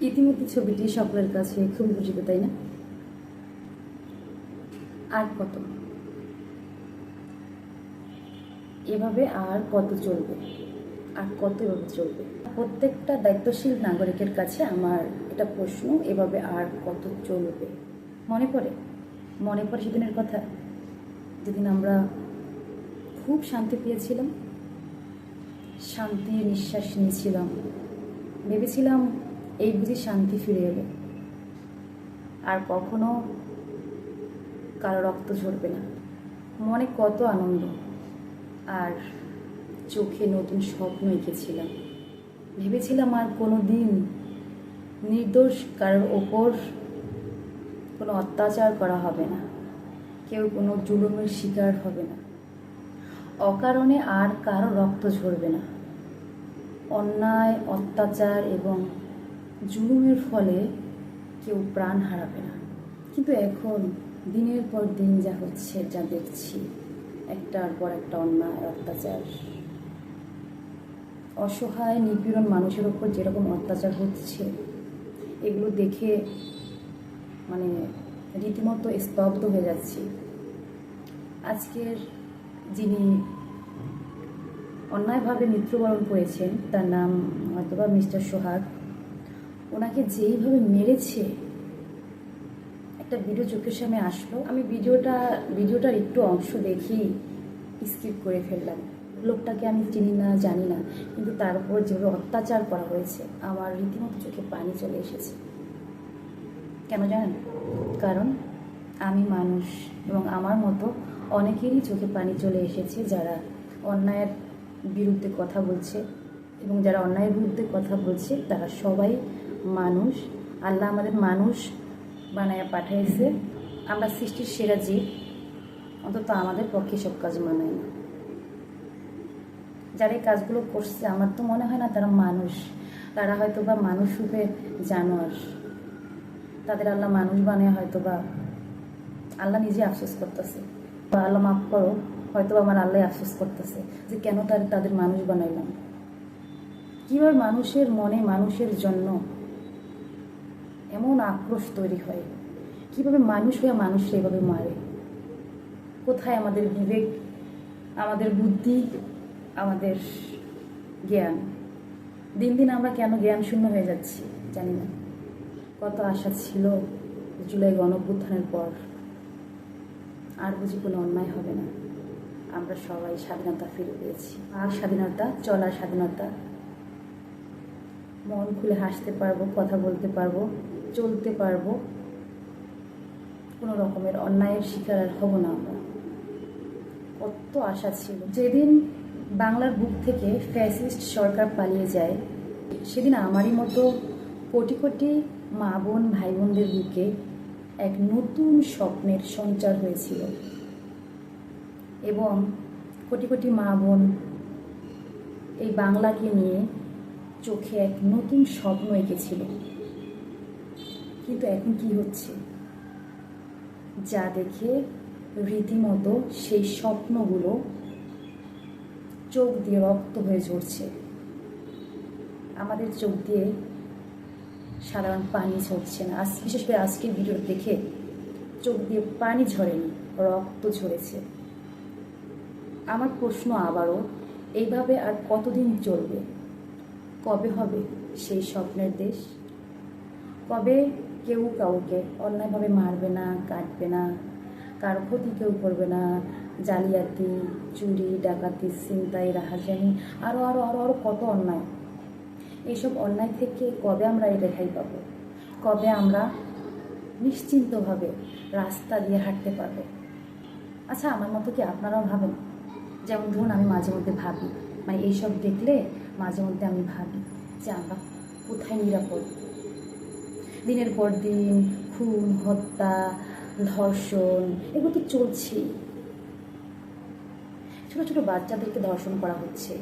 ইতিমধ্যে ছবিটি সকলের কাছে খুব পরিচিত তাই না? আর কত? এভাবে আর কত চলবে? আর কত এভাবে চলবে? প্রত্যেকটা দায়িত্বশীল নাগরিকের কাছে আমার এটা প্রশ্ন, এভাবে আর কত চলবে? মনে পড়ে? মনে পড়ে সেদিনের কথা? যেদিন আমরা খুব শান্তি পেয়েছিলাম, শান্তির নিঃশ্বাস নিয়েছিলাম। ভেবেছিলাম এই বুঝি শান্তি ফিরে এলো। আর কখনো কারও রক্ত ঝরবে না। মনে কত আনন্দ। আর চোখে নতুন স্বপ্ন এঁকেছিলাম। ভেবেছিলাম আর কোনো দিন নির্দোষ কারোর ওপর কোনো অত্যাচার করা হবে না। কেউ কোনো জুলুমের শিকার হবে না। অকারণে আর কারও রক্ত ঝরবে না। অন্যায়, অত্যাচার এবং জুলুমের ফলে কেউ প্রাণ হারাবে না। কিন্তু এখন দিনের পর দিন যা হচ্ছে, যা দেখছি, একটার পর একটা অন্যায়, অত্যাচার। অসহায়, নিপীড়ন মানুষের ওপর যেরকম অত্যাচার হচ্ছে, এগুলো দেখে মানে রীতিমতো স্তব্ধ হয়ে যাচ্ছি। আজকের যিনি অন্যায়ভাবে মৃত্যুবরণ করেছেন, তার নাম হয়তোবা মিস্টার সোহাগ। ওনাকে যেইভাবে মেরেছে, একটা ভিডিও চোখের সামনে আসলো। আমি ভিডিওটা, ভিডিওটার একটু অংশ দেখি স্কিপ করে ফেললাম। লোকটাকে আমি চিনি না, জানি না, কিন্তু তার উপর যেভাবে অত্যাচার করা হয়েছে, আমার রীতিমতো চোখে পানি চলে এসেছে। কেন জানেন? কারণ আমি মানুষ এবং আমার মতো অনেকেরই চোখে পানি চলে এসেছে যারা অন্যায়ের বিরুদ্ধে কথা বলছে। এবং যারা অন্যায়ের বিরুদ্ধে কথা বলছে, তারা সবাই মানুষ। আল্লাহ আমাদের মানুষ বানায় পাঠাইছে। আমরা সৃষ্টির সেরা জীব, অন্তত আমাদের পক্ষে সব কাজ মানায় না। যারা এই কাজগুলো করছে, আমার তো মনে হয় না তারা মানুষ। তারা হয়তো বা মানুষ রূপে জানোয়ার। তাদের আল্লাহ মানুষ বানায় হয়তো বা আল্লাহ নিজে আফসোস করতেছে। বা আল্লাহ মাফ করো হয়তো আমার আল্লাহ আফসোস করতেছে যে কেন তার তাদের মানুষ বানাইলাম। কীভাবে মানুষের মনে, মানুষের জন্য এমন আক্রোশ তৈরি হয়? কীভাবে মানুষ হয়ে মানুষ এভাবে মারে? কোথায় আমাদের বিবেক, আমাদের বুদ্ধি, আমাদের জ্ঞান? দিন দিন আমরা কেন জ্ঞান শূন্য হয়ে যাচ্ছি? জানি না। কত আশা ছিল জুলাই গণভ্যুত্থানের পর আর বুঝি কোনো অন্যায় হবে না। আমরা সবাই স্বাধীনতা ফিরে পেয়েছি। আর স্বাধীনতা, চলার স্বাধীনতা মন খুলে হাসতে পারব, কথা বলতে পারব, চলতে পারব। কোনো রকমের অন্যায়ের শিকার আর হব না আমরা। কত আশা ছিল। যেদিন বাংলার বুক থেকে ফ্যাসিস্ট সরকার পালিয়ে যায়, সেদিন আমারই মতো কোটি কোটি মা বোন, ভাই বোনদের বুকে এক নতুন স্বপ্নের সঞ্চার হয়েছিল। এবং কোটি কোটি মা বোন এই বাংলাকে নিয়ে চোখে এক নতুন স্বপ্ন এঁকেছিল। কিন্তু এখন কি হচ্ছে? যা দেখে রীতিমতো সেই স্বপ্নগুলো চোখ দিয়ে রক্ত হয়ে ঝরছে। আমাদের চোখ দিয়ে সাধারণ পানি ঝরছে না। আজ, বিশেষ করে আজকের ভিডিও দেখে চোখ দিয়ে পানি ঝরেনি, রক্ত ঝরেছে। আমার প্রশ্ন আবারও, এইভাবে আর কতদিন চলবে? কবে হবে সেই স্বপ্নের দেশ? কবে কেউ কাউকে অন্যায়ভাবে মারবে না, কাটবে না, কারও ক্ষতি কেউ করবে না, জালিয়াতি, চুরি, ডাকাতি, ছিনতাই, রাহাজানি আরও আরও আরও আরও কত অন্যায়। এইসব অন্যায় থেকে কবে আমরা এই রেহাই পাবো? কবে আমরা নিশ্চিন্তভাবে রাস্তা দিয়ে হাঁটতে পারব? আচ্ছা আমার মতো কি আপনারাও ভাবেন? যেমন ধরুন আমি মাঝে মধ্যে ভাবি মানে এইসব দেখলে মাঝে মধ্যে আমি ভাবি যে আমরা কোথায় নিরাপদ? দিনের পর দিন খুন, হত্যা, ধর্ষণ, এগুলো তো চলছেই। ছোট ছোট বাচ্চাদেরকে ধর্ষণ করা হচ্ছে।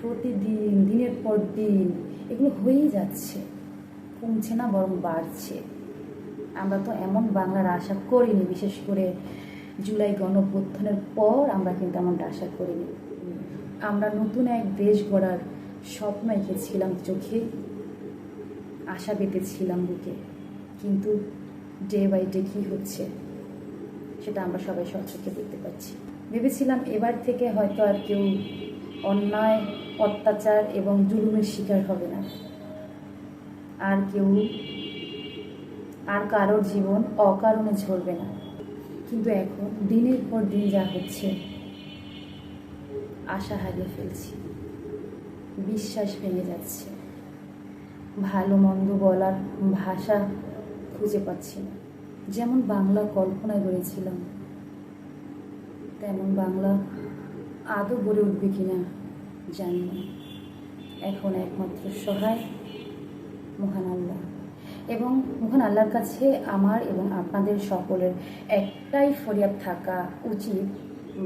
প্রতিদিন, দিনের পর দিন এগুলো হয়েই যাচ্ছে, কমছে না বরং বাড়ছে। আমরা তো এমন বাংলার আশা করিনি, বিশেষ করে জুলাই গণঅভ্যুত্থানের পর আমরা কিন্তু এমনটা আশা করিনি। আমরা নতুন এক দেশ গড়ার স্বপ্ন এঁকেছিলাম চোখে। আশা পেতেছিলাম বুকে। কিন্তু ডে বাই ডে কী হচ্ছে, সেটা আমরা সবাই সচক্ষে দেখতে পাচ্ছি। ভেবেছিলাম এবার থেকে হয়তো আর কেউ অন্যায়, অত্যাচার এবং জুলুমের শিকার হবে না। আর কেউ, আর কারোর জীবন অকারণে ঝরবে না। কিন্তু এখন দিনের পর দিন যা হচ্ছে, আশা হারিয়ে ফেলছি। বিশ্বাস ভেঙে যাচ্ছে। ভালো মন্দ বলার ভাষা খুঁজে পাচ্ছি না। যেমন বাংলা কল্পনায় গড়েছিলাম, তেমন বাংলা আদৌ গড়ে উঠবে কিনা জানি না। এখন একমাত্র সহায় মহান আল্লাহ। এবং মহান আল্লাহর কাছে আমার এবং আপনাদের সকলের একটাই ফরিয়াদ থাকা উচিত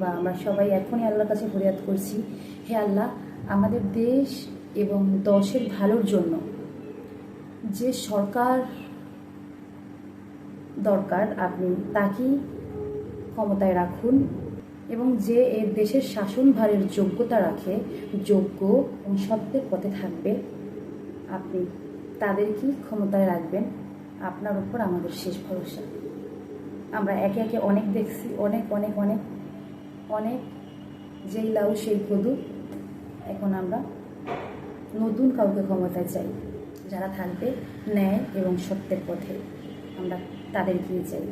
বা আমরা সবাই এখনই আল্লাহর কাছে ফরিয়াদ করছি, হে আল্লাহ আমাদের দেশ এবং দশের ভালোর জন্য যে সরকার দরকার আপনি তাকেই ক্ষমতায় রাখুন এবং যে এর দেশের শাসনভারের যোগ্যতা রাখে, যোগ্য এবং সত্যের পথে থাকবে, আপনি তাদেরকেই ক্ষমতায় রাখবেন। আপনার উপর আমাদের শেষ ভরসা। আমরা একে একে অনেক দেখছি, অনেক অনেক অনেক অনেক, যেই লাউ সেই কদু। এখন আমরা নতুন কাউকে ক্ষমতায় চাই, যারা থাকবে ন্যায় এবং সত্যের পথে। আমরা তাদেরকেই চাই।